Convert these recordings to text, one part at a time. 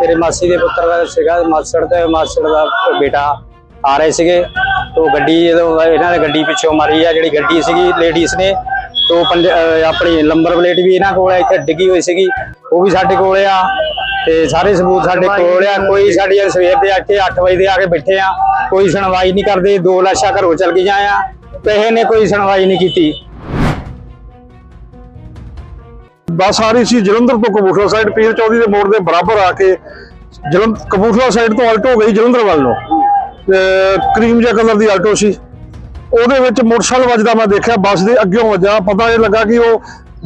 ਮੇਰੇ ਮਾਸੀ ਦੇ ਪੁੱਤਰ ਦਾ ਸੀਗਾ, ਮਾਸੜ ਤੇ ਮਾਸੜ ਦਾ ਬੇਟਾ ਆ ਰਹੇ ਸੀਗੇ। ਤੋਂ ਗੱਡੀ ਜਦੋਂ ਇਹਨਾਂ ਨੇ ਗੱਡੀ ਪਿੱਛੋਂ ਮਾਰੀ ਆ, ਜਿਹੜੀ ਗੱਡੀ ਸੀਗੀ ਲੇਡੀਜ਼ ਨੇ, ਤੋਂ ਆਪਣੀ ਨੰਬਰ ਪਲੇਟ ਵੀ ਇਹਨਾਂ ਕੋਲ ਇੱਥੇ ਡਿੱਗੀ ਹੋਈ ਸੀਗੀ। ਉਹ ਵੀ ਸਾਡੇ ਕੋਲ ਆ, ਤੇ ਸਾਰੇ ਸਬੂਤ ਸਾਡੇ ਕੋਲ ਆ। ਕੋਈ ਸਾਡੀ ਸਵੇਰ ਦੇ ਆ ਕੇ 8 ਵਜੇ ਦੇ ਆ ਕੇ ਬੈਠੇ ਆ। ਕੋਈ ਸੁਣਵਾਈ ਨਹੀਂ ਕਰਦੇ, ਦੋ ਲਾਸ਼ਾਂ ਘਰੋਂ ਚਲ ਗਈਆਂ ਆ। ਕਿਸੇ ਨੇ ਕੋਈ ਸੁਣਵਾਈ ਨਹੀਂ ਕੀਤੀ। ਬੱਸ ਆ ਰਹੀ ਸੀ ਜਲੰਧਰ ਤੋਂ ਕਪੂਰਥਲਾ ਸਾਈਡ ਪੀਰ ਚੌਧਰੀ ਦੇ ਮੋੜ ਦੇ ਬਰਾਬਰ ਆ ਕੇ ਜਲੰਧਰ ਕਪੂਰਥਲਾ ਸਾਈਡ ਤੋਂ ਆਲਟੋ ਗਈ ਜਲੰਧਰ ਵੱਲ ਨੂੰ। ਕਰੀਮ ਜਿਹਾ ਕਲਰ ਦੀ ਆਲਟੋ ਸੀ। ਉਹਦੇ ਵਿੱਚ ਮੋਟਰਸਾਈਕਲ ਵੱਜਦਾ ਮੈਂ ਦੇਖਿਆ, ਬੱਸ ਦੇ ਅੱਗੇੋਂ ਵੱਜਾ ਪਤਾ ਇਹ ਲੱਗਾ ਕਿ ਉਹ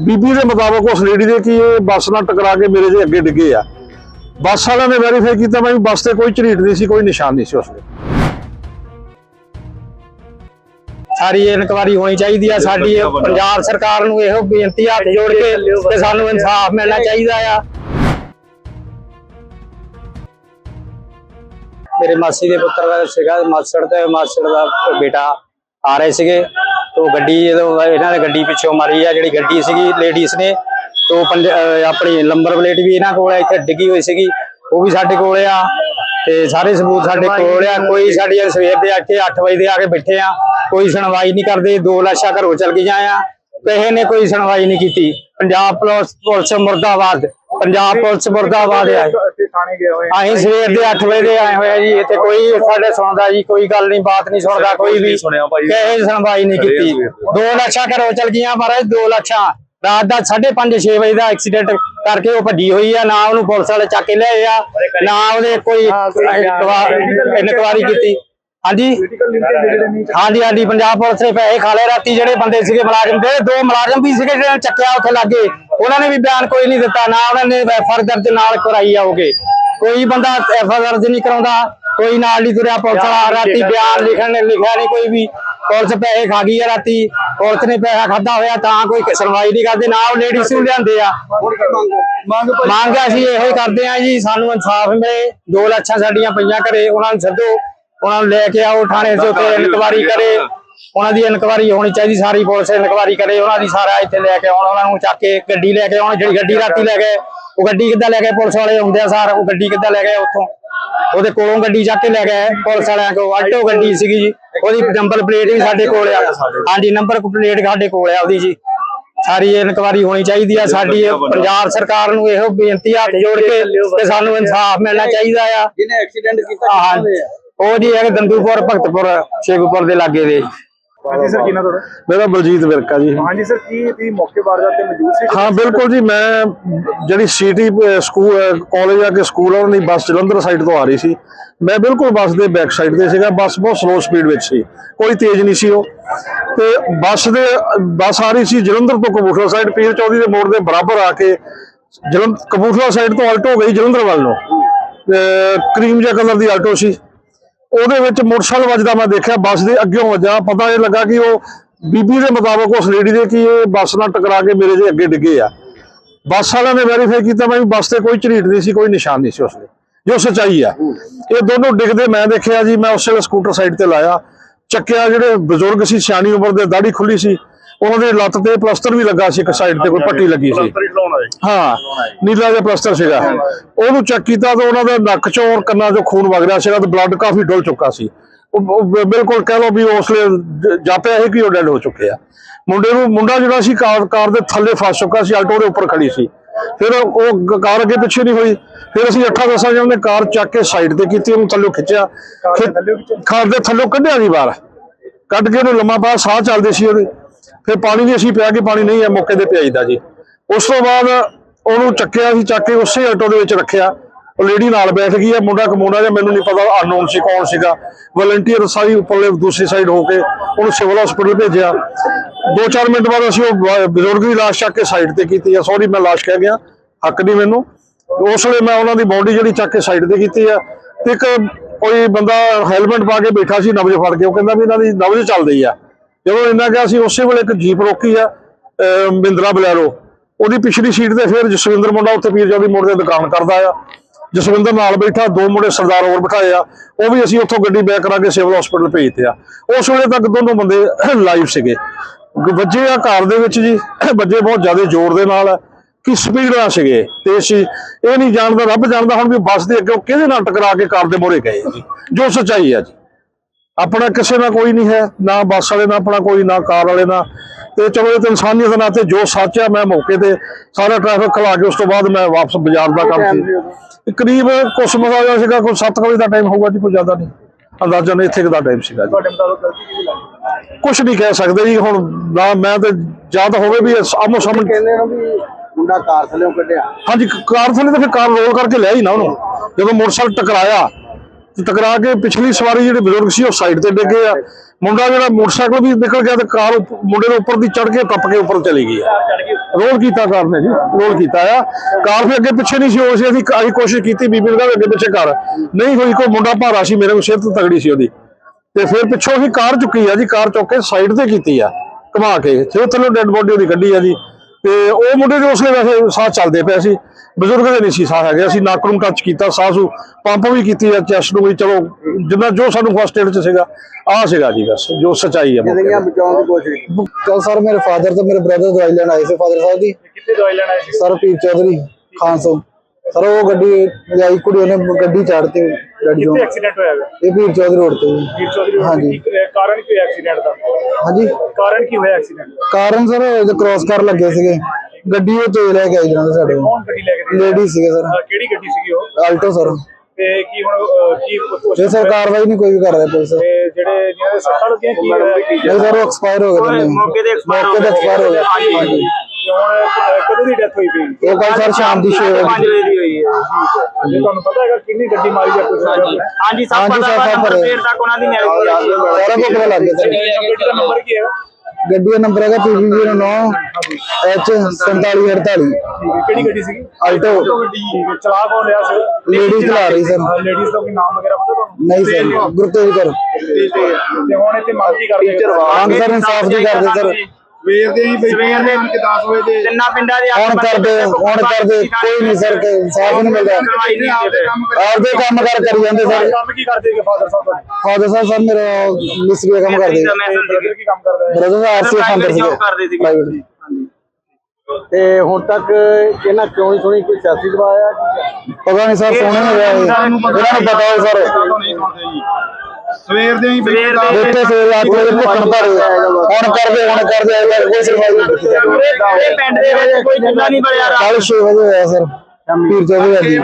ਬੀਬੀ ਦੇ ਮੁਤਾਬਕ ਉਸ ਲੇਡੀ ਦੇ ਕਿ ਇਹ ਬੱਸ ਨਾਲ ਟਕਰਾ ਕੇ ਮੇਰੇ ਦੇ ਅੱਗੇ ਡਿੱਗੇ ਆ। ਬੱਸ ਵਾਲਿਆਂ ਨੇ ਵੈਰੀਫਾਈ ਕੀਤਾ, ਮੈਂ ਵੀ ਬੱਸ ਤੇ ਕੋਈ ਝਰੀਟ ਨਹੀਂ ਸੀ, ਕੋਈ ਨਿਸ਼ਾਨ ਨਹੀਂ ਸੀ ਉਸ ਦੇ ਸਾਰੀ ਇਨਕੁਆਰੀ ਹੋਣੀ ਚਾਹੀਦੀ ਆ ਸਾਡੀ ਪੰਜਾਬ ਸਰਕਾਰ ਨੂੰ ਇਹੋ ਬੇਨਤੀ ਹੱਥ ਜੋੜ ਕੇ ਤੇ ਸਾਨੂੰ ਇਨਸਾਫ ਮਿਲਣਾ ਚਾਹੀਦਾ ਆ। ਮੇਰੇ ਮਾਸੀ ਦੇ ਪੁੱਤਰ ਦਾ ਸੀਗਾ ਮਾਸੜ ਤੇ ਮਾਸੜ ਦਾ ਬੇਟਾ ਆ ਰਹੇ ਸੀਗੇ। ਤੋਂ ਗੱਡੀ ਜਦੋਂ ਇਹਨਾਂ ਨੇ ਗੱਡੀ ਪਿੱਛੋਂ ਮਾਰੀ ਆ ਜਿਹੜੀ ਗੱਡੀ ਸੀਗੀ ਲੇਡੀਜ਼ ਨੇ ਤੋਂ ਆਪਣੀ ਨੰਬਰ ਪਲੇਟ ਵੀ ਇਹਨਾਂ ਕੋਲ ਆ ਇੱਥੇ ਡਿੱਗੀ ਹੋਈ ਸੀਗੀ। ਉਹ ਵੀ ਸਾਡੇ ਕੋਲ ਆ ਤੇ ਸਾਰੇ ਸਬੂਤ ਸਾਡੇ ਕੋਲ ਆ। ਕੋਈ ਸਾਡੀ ਸਵੇਰ ਦੇ ਇੱਥੇ 8 ਵਜੇ ਦੇ ਆ ਕੇ ਬੈਠੇ ਆ। ਕੋਈ ਸੁਣਵਾਈ ਨਹੀਂ ਕਰਦੇ ਦੋ ਲਾਸ਼ਾਂ ਘਰੋਂ ਚਲ ਗਈਆਂ ਆ। ਕਿਸੇ ਨੇ ਕੋਈ ਸੁਣਵਾਈ ਨਹੀਂ ਕੀਤੀ। ਪੰਜਾਬ ਪੁਲਿਸ ਪੁਲਿਸ ਮੁਰਦਾਬਾਦ ਪੰਜਾਬ ਪੁਲਿਸ ਮੁਰਦਾਬਾਦ ਆ। ਅਸੀਂ ਸਵੇਰ ਦੇ 8 ਵਜੇ ਦੇ ਆਏ ਹੋਏ ਆ ਜੀ ਇੱਥੇ ਕੋਈ ਸਾਡੇ ਸੁਣਦਾ ਜੀ ਕੋਈ ਗੱਲ ਨਹੀਂ ਬਾਤ ਨਹੀਂ ਸੁਣਦਾ ਕੋਈ ਵੀ। ਸੁਣਿਆ ਭਾਈ। ਕਿਸੇ ਨੇ ਸੁਣਵਾਈ ਨਹੀਂ ਕੀਤੀ। ਦੋ। ਲੱਖਾਂ ਘਰੋਂ ਚਲ ਗਈਆਂ ਮਹਾਰਾਜ ਦੋ ਲੱਖਾਂ ਰਾਤ ਦਾ 5:30 6 ਵਜੇ ਦਾ ਐਕਸੀਡੈਂਟ ਕਰਕੇ ਉਹ ਭੱਜੀ ਹੋਈ ਆ। ਨਾ ਉਹਨੂੰ ਪੁਲਿਸ ਵਾਲੇ ਚੱਕ ਕੇ ਲਿਆਏ ਆ ਨਾ ਉਹਦੇ ਕੋਈ ਇਨਕੁਆਰੀ ਕੀਤੀ। ਹਾਂਜੀ। ਹਾਂਜੀ ਹਾਂਜੀ ਪੰਜਾਬ ਪੁਲਿਸ ਨੇ ਪੈਸੇ ਖਾ ਲਏ। ਰਾਤੀ ਜਿਹੜੇ ਬੰਦੇ ਸੀਗੇ ਮੁਲਾਜ਼ਮ ਦੇ ਦੋ ਮੁਲਾਜ਼ਮ ਵੀ ਸੀਗੇ ਜਿਹੜੇ ਚੱਕਿਆ ਉੱਥੇ ਲੱਗੇ। ਉਹਨਾਂ ਨੇ ਵੀ ਬਿਆਨ ਕੋਈ ਨਹੀਂ ਦਿੱਤਾ। ਨਾ ਉਹਨਾਂ ਨੇ ਐਫਆਰ ਦਰਜ ਨਾਲ ਕਰਾਈ ਆਉਗੇ ਕੋਈ ਬੰਦਾ ਐਫਆਰ ਦਰਜ ਨਹੀਂ ਕਰਾਉਂਦਾ। ਕੋਈ ਨਾਲ ਨਹੀਂ ਤੁਰਿਆ ਪੁਲਿਸ ਵਾਲਾ। ਰਾਤੀ ਬਿਆਨ ਲਿਖਣ ਨੇ ਲਿਖਿਆ ਨਹੀਂ ਕੋਈ ਵੀ। ਪੁਲਿਸ ਪੈਸੇ ਖਾ ਗਈ ਆ ਰਾਤੀ। ਪੁਲਿਸ ਨੇ ਪੈਸਾ ਖਾਦਾ ਹੋਇਆ ਤਾਂ ਕੋਈ ਸੁਣਵਾਈ ਨਹੀਂ ਕਰਦੇ। ਨਾ ਉਹ ਲੇਡੀਜ਼ ਨੂੰ ਲਿਆਂਦੇ ਆ। ਮੰਗ ਮੰਗ ਅਸੀਂ ਇਹੋ ਹੀ ਕਰਦੇ ਆ ਜੀ। ਸਾਨੂੰ ਇਨਸਾਫ ਮਿਲੇ। ਦੋ ਲੱਛਾਂ ਸਾਡੀਆਂ ਪਈਆਂ ਘਰੇ। ਉਹਨਾਂ ਨੂੰ ਸੱਦੋ। ਉਹਨਾਂ ਨੂੰ ਲੈ ਕੇ ਆਓ ਥਾਣੇ ਦੇ ਉੱਤੇ ਇਨਕੁਆਰੀ ਕਰੇ। ਉਹਨਾਂ ਦੀ ਇਨਕੁਆਰੀ ਹੋਣੀ ਚਾਹੀਦੀ ਸਾਰੀ ਪੁਲਿਸ ਇਨਕੁਆਰੀ ਕਰੇ ਉਹਨਾਂ ਦੀ ਸਾਰਾ ਇੱਥੇ ਲੈ ਕੇ ਆਉਣ ਉਹਨਾਂ ਨੂੰ ਚੱਕ ਕੇ ਗੱਡੀ ਲੈ ਕੇ ਆਉਣ ਜਿਹੜੀ ਗੱਡੀ ਰਾਤੀ ਲੈ ਗਏ ਉਹ ਗੱਡੀ ਕਿੱਦਾਂ ਲੈ ਗਏ? ਪੁਲਿਸ ਵਾਲੇ ਹੁੰਦੇ ਆ ਸਾਰ ਉਹ ਗੱਡੀ ਕਿੱਦਾਂ ਲੈ ਗਏ ਉੱਥੋਂ? ਉਹਦੇ ਕੋਲੋਂ ਗੱਡੀ ਚੱਕ ਕੇ ਲੈ ਗਏ ਪੁਲਿਸ ਵਾਲਿਆਂ ਕੋਲ। ਆਲਟੋ ਗੱਡੀ ਸੀਗੀ ਜੀ ਉਹਦੀ ਨੰਬਰ ਪਲੇਟ ਵੀ ਸਾਡੇ ਕੋਲ ਆ। ਹਾਂਜੀ ਨੰਬਰ ਪਲੇਟ ਸਾਡੇ ਕੋਲ ਆ ਉਹਦੀ ਜੀ। ਸਾਰੀ ਇਨਕੁਆਰੀ ਹੋਣੀ ਚਾਹੀਦੀ ਆ ਸਾਡੀ ਪੰਜਾਬ ਸਰਕਾਰ ਨੂੰ ਇਹੋ ਬੇਨਤੀ ਹੱਥ ਜੋੜ ਕੇ ਤੇ ਸਾਨੂੰ ਇਨਸਾਫ ਮਿਲਣਾ ਚਾਹੀਦਾ ਆ। ਜਿਹਨੇ ਐਕਸੀਡੈਂਟ ਕੀਤਾ ਹਾਂ ਉਹ ਜੀ ਹੈ ਦੰਦੂਪੁਰ ਭਗਤਪੁਰ ਸ਼ੇਖੂਪੁਰ ਦੇ ਲਾਗੇ ਦੇ। ਹਾਂਜੀ ਸਰ ਕਿਹਨਾਂ ਤੁਹਾਡਾ? ਮੇਰਾ ਬਲਜੀਤ ਵਿਰਕਾ ਜੀ। ਹਾਂਜੀ ਸਰ ਕੀ ਤੁਸੀਂ ਮੌਕੇ ਵਾਰਦਾਤ ਤੇ ਮੌਜੂਦ ਸੀ? ਹਾਂ ਬਿਲਕੁਲ ਜੀ ਮੈਂ ਜਿਹੜੀ ਸਿਟੀ ਸਕੂਲ ਕਾਲਜ ਆ ਕੇ ਸਕੂਲ ਆ ਉਹਨਾਂ ਦੀ ਬੱਸ ਜਲੰਧਰ ਸਾਈਡ ਤੋਂ ਆ ਰਹੀ ਸੀ। ਮੈਂ ਬਿਲਕੁਲ ਬੱਸ ਦੇ ਬੈਕ ਸਾਈਡ ਤੇ ਸੀਗਾ ਬੱਸ ਬਹੁਤ ਸਲੋ ਸਪੀਡ ਵਿੱਚ ਸੀ ਕੋਈ ਤੇਜ਼ ਨਹੀਂ ਸੀ ਉਹ। ਤੇ ਬੱਸ ਦੇ ਬੱਸ ਆ ਰਹੀ ਸੀ ਜਲੰਧਰ ਤੋਂ ਕਪੂਰਥਲਾ ਸਾਈਡ ਪੀਰ ਚੌਧਰੀ ਦੇ ਮੋੜ ਦੇ ਬਰਾਬਰ ਆ ਕੇ ਜਲੰਧਰ ਕਪੂਰਥਲਾ ਸਾਈਡ ਤੋਂ ਆਲਟੋ ਗਈ ਜਲੰਧਰ ਵੱਲ ਨੂੰ। ਤੇ ਕਰੀਮ ਜਿਹਾ ਕਲਰ ਦੀ ਆਲਟੋ ਸੀ। ਉਹਦੇ ਵਿੱਚ ਮੋਟਰਸਾਈਕਲ ਵੱਜਦਾ ਮੈਂ ਦੇਖਿਆ, ਬੱਸ ਦੇ ਅੱਗੇੋਂ ਵੱਜਾ ਪਤਾ ਇਹ ਲੱਗਾ ਕਿ ਉਹ ਬੀਬੀ ਦੇ ਮੁਤਾਬਕ ਉਸ ਲੇਡੀ ਦੇ ਕਿ ਇਹ ਬੱਸ ਨਾਲ ਟਕਰਾ ਕੇ ਮੇਰੇ ਦੇ ਅੱਗੇ ਡਿੱਗੇ ਆ। ਬੱਸ ਵਾਲਿਆਂ ਨੇ ਵੈਰੀਫਾਈ ਕੀਤਾ, ਮੈਂ ਵੀ ਬੱਸ ਤੇ ਕੋਈ ਝਰੀਟ ਨਹੀਂ ਸੀ, ਕੋਈ ਨਿਸ਼ਾਨ ਨਹੀਂ ਸੀ ਉਸ ਦੇ ਜੋ ਸਚਾਈ ਆ। ਇਹ ਦੋਨੋਂ ਡਿੱਗਦੇ ਮੈਂ ਦੇਖਿਆ ਜੀ, ਮੈਂ ਉਸ ਵੇਲੇ ਸਕੂਟਰ ਸਾਈਡ ਤੇ ਲਾਇਆ। ਚੱਕਿਆ ਜਿਹੜੇ ਬਜ਼ੁਰਗ ਸੀ, ਸਿਆਣੀ ਉਮਰ ਦੇ ਦਾੜੀ ਖੁੱਲੀ ਸੀ। ਉਹਨਾਂ ਦੇ ਲੱਤ ਤੇ ਪਲਸਟਰ ਵੀ ਲੱਗਾ ਸੀ ਇੱਕ ਸਾਈਡ ਤੇ ਕੋਈ ਪੱਟੀ ਲੱਗੀ ਸੀ। ਹਾਂ ਨੀਲਾ ਜਿਹਾ ਪਲਸਟਰ ਸੀਗਾ। ਉਹਨੂੰ ਚੈੱਕ ਕੀਤਾ ਤਾਂ ਉਹਨਾਂ ਦੇ ਨੱਕ ਚੋਂ ਔਰ ਕੰਨਾਂ ਚੋਂ ਖੂਨ ਵਗ ਰਿਹਾ ਸੀਗਾ ਤੇ ਬਲੱਡ ਕਾਫੀ ਡੁੱਲ ਚੁੱਕਾ ਸੀ। ਬਿਲਕੁਲ ਕਹਿ ਲਓ ਵੀ ਉਸਲੇ ਜਾਪਿਆ ਹੈ ਕਿ ਉਹ ਡੈਡ ਹੋ ਚੁੱਕੇ ਆ। ਮੁੰਡੇ ਨੂੰ ਮੁੰਡਾ ਜਿਹੜਾ ਸੀ ਕਾਰ ਕਾਰ ਦੇ ਥੱਲੇ ਫਸ ਚੁੱਕਾ ਸੀ ਆਲਟੋ ਦੇ ਉੱਪਰ ਖੜੀ ਸੀ। ਫਿਰ ਉਹ ਕਾਰ ਅੱਗੇ ਪਿੱਛੇ ਨਹੀਂ ਹੋਈ। ਫਿਰ ਅਸੀਂ ਅੱਠਾਂ ਦਸਾਂ ਜਣਾਂ ਨੇ ਕਾਰ ਚੱਕ ਕੇ ਸਾਈਡ ਤੇ ਕੀਤੀ ਉਹਨੂੰ ਥੱਲੇ ਖਿੱਚਿਆ? ਕਾਰ ਦੇ ਥੱਲੇ ਕੱਢਿਆ ਨਹੀਂ ਬਾਹਰ। ਕੱਢ ਕੇ ਉਹਨੂੰ ਲੰਮਾ ਪਾ ਸਾਹ ਚੱਲਦੇ ਸੀ ਉਹਦੇ। ਫਿਰ ਪਾਣੀ ਵੀ ਅਸੀਂ ਪਿਆ ਕਿ ਪਾਣੀ ਨਹੀਂ ਹੈ ਮੌਕੇ ਤੇ ਪਿਆਈਦਾ ਜੀ। ਉਸ ਤੋਂ ਬਾਅਦ ਉਹਨੂੰ ਚੱਕਿਆ ਸੀ, ਚੱਕ ਕੇ ਉਸੇ ਆਟੋ ਦੇ ਵਿੱਚ ਰੱਖਿਆ। ਉਹ ਲੇਡੀ ਨਾਲ ਬੈਠ ਗਈ ਹੈ, ਮੁੰਡਾ ਕਮੋਣਾ ਜਾਂ ਮੈਨੂੰ ਨਹੀਂ ਪਤਾ ਅਨਨੋਨ ਸੀ ਕੌਣ ਸੀਗਾ। ਵਲੰਟੀਅਰ ਸਾਰੀ ਉੱਪਰਲੇ ਦੂਸਰੀ ਸਾਈਡ ਹੋ ਕੇ ਉਹਨੂੰ ਸਿਵਲ ਹਸਪੀਟਲ ਭੇਜਿਆ। 2-4 ਮਿੰਟ ਬਾਅਦ ਅਸੀਂ ਉਹ ਬਜ਼ੁਰਗ ਦੀ ਲਾਸ਼ ਚੱਕ ਕੇ ਸਾਈਡ ਤੇ ਕੀਤੀ ਆ ਸੌਰੀ ਮੈਂ ਲਾਸ਼ ਕਹਿ ਗਿਆ। ਹੱਕ ਨਹੀਂ ਮੈਨੂੰ। ਉਸ ਵੇਲੇ ਮੈਂ ਉਹਨਾਂ ਦੀ ਬੋਡੀ ਜਿਹੜੀ ਚੱਕ ਕੇ ਸਾਈਡ ਤੇ ਕੀਤੀ ਆ ਤੇ ਇੱਕ ਕੋਈ ਬੰਦਾ ਹੈਲਮਟ ਪਾ ਕੇ ਬੈਠਾ ਸੀ ਨਬਜ ਫੜ ਕੇ। ਉਹ ਕਹਿੰਦਾ ਵੀ ਇਹਨਾਂ ਦੀ ਨਬਜ ਚੱਲਦੀ ਆ ਜਦੋਂ ਇੰਨਾ ਗਿਆ ਸੀ ਉਸੇ ਵੇਲੇ ਇੱਕ ਜੀਪ ਰੋਕੀ ਆ, ਅਹ ਬਲੈਰੋ। ਉਹਦੀ ਪਿਛਲੀ ਸੀਟ ਤੇ ਫਿਰ ਜਸਵਿੰਦਰ ਮੁੰਡਾ ਉੱਥੇ ਪੀਰ ਜੋਦੀ ਮੋੜ ਤੇ ਦੁਕਾਨ ਕਰਦਾ ਆ। ਜਸਵਿੰਦਰ ਨਾਲ ਬੈਠਾ, ਦੋ ਮੁੰਡੇ ਸਰਦਾਰ ਹੋਰ ਬਿਠਾਏ ਆ। ਉਹ ਵੀ ਅਸੀਂ ਉੱਥੋਂ ਗੱਡੀ ਬੈਕ ਕਰਾ ਕੇ ਸਿਵਲ ਹਸਪੀਟਲ ਭੇਜਤੇ ਆ। ਉਸ ਵੇਲੇ ਤੱਕ ਦੋਨੋਂ ਬੰਦੇ ਲਾਈਵ ਸੀਗੇ। ਵੱਜੇ ਆ ਕਾਰ ਦੇ ਵਿੱਚ ਜੀ, ਵੱਜੇ ਬਹੁਤ ਜ਼ਿਆਦਾ ਜ਼ੋਰ ਦੇ ਨਾਲ। ਕਿ ਸਪੀਡ ਨਾਲ ਸੀਗੇ ਤੇ ਸੀ। ਇਹ ਨਹੀਂ ਜਾਣਦਾ, ਰੱਬ ਜਾਣਦਾ ਹੁਣ ਵੀ ਬੱਸ ਦੇ ਅੱਗੇ ਉਹ ਕਿਹਦੇ ਨਾਲ ਟਕਰਾ ਕੇ ਕਾਰ ਦੇ ਮੋਰੇ ਗਏ ਜੋ ਸੱਚਾਈ ਆ ਜੀ। ਆਪਣਾ ਕਿਸੇ ਨਾਲ ਕੋਈ ਨਹੀਂ ਹੈ ਨਾ ਬੱਸ ਵਾਲੇ ਨਾਲ ਆਪਣਾ ਕੋਈ ਨਾ ਕਾਰ ਵਾਲੇ ਨਾਲ। ਤੇ ਚਲੋ ਇਹ ਤਾਂ ਇਨਸਾਨੀਅਤ ਦੇ ਨਾਤੇ ਜੋ ਸੱਚ ਆ ਮੈਂ ਮੌਕੇ ਤੇ ਸਾਰਾ ਟ੍ਰੈਫਿਕ ਖਲਾ ਕੇ ਉਸ ਤੋਂ ਬਾਅਦ ਮੈਂ ਵਾਪਸ ਬਾਜ਼ਾਰ ਦਾ ਕੰਮ ਸੀ ਕਰੀਬ ਕੁਛ ਮਜ਼ਾ ਹੋਇਆ ਸੀਗਾ ਕੋਈ 7 ਵਜੇ ਦਾ ਟਾਈਮ ਹੋਊਗਾ ਜੀ ਕੋਈ ਜ਼ਿਆਦਾ ਨਹੀਂ। ਅੰਦਾਜ਼ਾ ਨਹੀਂ ਇੱਥੇ ਦਾ ਟਾਈਮ ਸੀਗਾ ਜੀ। ਕੁਝ ਨਹੀਂ ਕਹਿ ਸਕਦੇ ਜੀ ਹੁਣ ਨਾ ਮੈਂ ਤੇ ਯਾਦ ਹੋਵੇ ਵੀ ਆਮੋ ਸਾਹਮਣੇ ਕਹਿੰਦੇ ਨੇ ਵੀ ਮੁੰਡਾ ਕਾਰ ਥੱਲੇੋਂ ਕੱਢਿਆ। ਹਾਂਜੀ ਕਾਰ ਥੱਲੇ ਤੇ ਫਿਰ ਕਾਰ ਰੋਲ ਕਰਕੇ ਲਿਆ ਹੀ ਨਾ ਉਹਨੂੰ। ਜਦੋਂ ਮੋਟਰਸਾਈਕਲ ਟਕਰਾਇਆ ਟਕਰਾ ਕੇ ਪਿਛਲੀ ਸਵਾਰੀ ਜਿਹੜੇ ਬਜ਼ੁਰਗ ਸੀ ਉਹ ਸਾਈਡ ਤੇ ਡਿੱਗੇ ਆ। ਮੁੰਡਾ ਜਿਹੜਾ ਮੋਟਰਸਾਈਕਲ ਵੀ ਨਿਕਲ ਗਿਆ ਤੇ ਕਾਰ ਮੁੰਡੇ ਦੇ ਉੱਪਰ ਦੀ ਚੜ ਕੇ ਟੱਪ ਕੇ ਉੱਪਰ ਚਲੀ ਗਈ ਆ। ਰੋਲ ਕੀਤਾ ਕਾਰ ਨੇ ਜੀ ਰੋਲ ਕੀਤਾ ਆ। ਕਾਰ ਫਿਰ ਅੱਗੇ ਪਿੱਛੇ ਨਹੀਂ ਸੀ ਹੋ ਸੀ ਅਸੀਂ ਅਸੀਂ ਕੋਸ਼ਿਸ਼ ਕੀਤੀ, ਬੀਬੀ ਦਾ ਅੱਗੇ ਪਿੱਛੇ ਕਰ। ਨਹੀਂ ਹੋਈ ਕੋਈ ਮੁੰਡਾ ਭਾਰਾ ਸੀ, ਮੇਰੇ ਕੋਲ ਸਿਹਤ ਤਗੜੀ ਸੀ ਉਹਦੀ। ਤੇ ਫਿਰ ਪਿੱਛੋਂ ਅਸੀਂ ਕਾਰ ਚੁੱਕੀ ਆ ਜੀ, ਕਾਰ ਚੁੱਕ ਕੇ ਸਾਈਡ ਤੇ ਕੀਤੀ ਆ, ਘੁਮਾ ਕੇ। ਫਿਰ ਥੱਲੇ ਡੈੱਡ ਬੋਡੀ ਉਹਦੀ ਕੱਢੀ ਆ ਜੀ। ਤੇ ਉਹ ਮੁੰਡੇ ਦੇ ਉਸਲੇ ਵੈਸੇ ਸਾਹ ਚੱਲਦੇ ਪਏ ਸੀ। ਬਜ਼ੁਰਗ ਦੇ ਨਹੀਂ ਸੀ ਸਾਹ ਹੈਗੇ। ਅਸੀਂ ਨੱਕ ਨੂੰ ਟੱਚ ਕੀਤਾ ਸਾਹ ਸੂ ਪੰਪ ਵੀ ਕੀਤੀ ਆ ਚੈਸਟ ਨੂੰ ਵੀ। ਚਲੋ ਜਿੰਨਾ ਜੋ ਸਾਨੂੰ ਫਸਟ ਏਡ ਚ ਸੀਗਾ ਆਹ ਸੀਗਾ ਜੀ ਬਸ ਜੋ ਸਚਾਈ ਆ ਮੌਕੇ ਤੇ। ਬਚਾਉਣ ਦੀ ਕੋਸ਼ਿਸ਼ ਕੱਲ ਸਰ ਮੇਰੇ ਫਾਦਰ ਤੇ ਮੇਰੇ ਬ੍ਰਦਰ ਦਵਾਈ ਲੈਣ ਆਏ ਸੀ ਫਾਦਰ ਸਾਹਿਬ ਦੀ। ਕਿੱਥੇ ਦਵਾਈ ਲੈਣ ਆਏ ਸੀ? ਸਰ ਪੀਰ ਚੌਧਰੀ ਖਾਨ ਤੋਂ ਸਰ ਉਹ ਗੱਡੀ ਲਿਆਈ ਕੁੜੀ ਉਹਨੇ ਗੱਡੀ ਚਾੜਤੀ। ਗੱਡੀ ਤੋਂ ਕਿੱਥੇ ਐਕਸੀਡੈਂਟ ਹੋਇਆ ਹੈਗਾ ਇਹ ਪੀਰ ਚੌਧਰੀ ਰੋਡ ਤੇ। ਜੀ। ਵੀਰ ਚੌਧਰੀ road ਤੇ ਹਾਂਜੀ। ਕੀ- ਇਹ ਕਾਰਨ ਕੀ ਹੋਇਆ ਐਕਸੀਡੈਂਟ ਦਾ? ਹਾਂਜੀ। ਕਾਰਨ ਕੀ ਹੋਇਆ ਐਕਸੀਡੈਂਟ ਦਾ? ਕਾਰਨ ਸਰ ਇਹ ਕ੍ਰਾਸ ਕਰ ਲੱਗੇ ਸੀਗੇ। ਗੱਡੀ ਉਹ ਤੇ ਲੈ ਕੇ ਆਈ ਜਨਾਂ ਸਾਡੇ ਕੋਲ। ਕੌਣ ਗੱਡੀ ਲੈ ਕੇ ਗਈ ਲੇਡੀ ਸੀਗੇ ਸਰ। ਅਹ ਕਿਹੜੀ ਗੱਡੀ ਸੀਗੀ ਉਹ? Alto sir. ਤੇ ਕੀ ਹੁਣ ਅਹ, ਕੀ ਇਹ ਸਰ ਕਾਰਵਾਈ ਨਹੀਂ ਕੋਈ ਵੀ ਕਰ ਰਿਹਾ ਪੁਲਿਸ ਤੇ ਜਿਹੜੇ ਜਿਹਨਾਂ ਦੇ ਸੱਟਾਂ ਲੱਗੀਆਂ ਕੀ ਹੋਇਆ? ਨਹੀਂ ਸਰ ਉਹ ਐਕਸਪਾਇਰ ਹੋ ਗਏ ਨੇ ਮੌਕੇ ਤੇ expire ਤੇ ਹੋ ਗਏ। ਹਾਂਜੀ। ਤੇ ਹੁਣ ਅਹ, ਕਦੋਂ ਦੀ ਡੈਥ ਹੋਈ ਪਈ? ਉਹ ਕੱਲ ਸਰ ਸ਼ਾਮ ਦੀ 6 ਵਜੇ। ਵਜੇ ਦੀ ਹੋਈ ਹੈ। ਜੇ ਤੁਹਾਨੂੰ ਪਤਾ ਹੈਗਾ ਕਿੰਨੀ ਗੱਡੀ ਮਾਰੀ ਜਾਂ ਕੁਝ ਹਾਂਜੀ। ਹਾਂਜੀ ਸਭ ਹਾਂਜੀ, ਪਤਾ ਸਭ ਵਾ ਨੰਬਰ ਪਤਾ। ਪਲੇਟ ਤੱਕ ਉਹਨਾਂ ਦੀ ਮੈਰਿਜ ਹੋਈ ਸਾਰਾ ਕੁਝ ਪਤਾ ਲੱਗ ਗਿਆ ਸਰ। ਗੱਡੀ ਦਾ ਨੰਬਰ ਕੀ ਹੈਗਾ? ਗੱਡੀ ਦਾ ਨੰਬਰ ਹੈਗਾ PV09 H 4748 ਠੀਕ ਹੈ ਕਿਹੜੀ ਗੱਡੀ ਸੀਗੀ? ਆਲਟੋ ਠੀਕ ਹੈ ਚਲਾ ਕੌਣ ਰਿਹਾ ਸੀ ਲੇਡੀਜ਼ ਚਲਾ ਰਹੀ ਸਰ। ਲੇਡੀਜ਼ ਦਾ ਕੋਈ ਨਾਮ ਵਗੈਰਾ ਪਤਾ ਤੁਹਾਨੂੰ? ਨਹੀਂ ਸਰ ਗੁਰਤੇਜ ਕਰ। ਤੇ ਹੁਣ ਇੱਥੇ ਮੰਗ ਕੀ ਕਰਦੇ ਮੰਗ ਸਰ ਇਨਸਾਫ ਦੀ ਕਰਦੇ ਸਰ। ਸਵੇਰ ਦੇ ਹੀ ਸਵੇਰ ਦੇ 10 ਵਜੇ ਦੇ। ਤਿੰਨਾਂ ਪਿੰਡਾਂ ਦੇ ਹੁਣ ਕਰਦੇ ਹੁਣ ਕਰਦੇ ਕੋਈ ਨਹੀਂ ਸਰ ਇਨਸਾਫ ਨਹੀਂ ਮਿਲਦਾ। ਆਪਦੇ ਕੰਮ ਕਰ ਕਰੀ ਜਾਂਦੇ ਸਰ। ਕੰਮ ਕੀ ਕਰਦੇ ਹੈਗੇ ਫਾਦਰ ਸਾਹਿਬ ਤੁਹਾਡੇ? ਫਾਦਰ ਸਾਹਿਬ ਸਰ ਮੇਰਾ ਮਿਸਤਰੀ ਦਾ ਕੰਮ ਕਰਦੇ। brother ਕੀ ਕੰਮ ਕਰਦਾ ਹੈ ਬ੍ਰਦਰ ਦਾ ਆਰਸੀ ਫਾਊਂਡਰ ਸੀ ਕਰਦੇ ਸੀ ਪ੍ਰਾਈਵੇਟ ਤੇ ਹੁਣ ਤੱਕ ਇਹਨਾਂ ਕਿਉਂ ਨਹੀਂ ਸੁਣੀ? ਕੋਈ ਸਿਆਸੀ ਪਤਾ ਨਹੀਂ ਸਰ ਸੋਹਣੇ ਨੇ ਵਿਆਹ ਇਹਨਾਂ ਨੂੰ ਪਤਾ ਹੈ ਸਰ। ਸਵੇਰ ਦੇ ਹੀ ਸਵੇਰ ਦੇ ਦੇਖੇ ਸੇ ਰਾਤ ਮੇਰੇ ਭੁੱਖਣ ਭਰੇ ਹੁਣ ਕਰਦੇ ਹੁਣ ਕਰਦੇ ਐ ਕੋਈ ਸਰਵਾਈ ਨਹੀਂ ਪਿੰਡ ਦੇ ਵਿੱਚ ਕੋਈ ਚੁੱਲ੍ਹਾ ਨਹੀਂ ਬਲਿਆ ਕੱਲ 6 ਵਜੇ ਹੋਇਆ ਸਰ। ਪੀਰ ਚੌਧਰੀ ਵਾਲੀ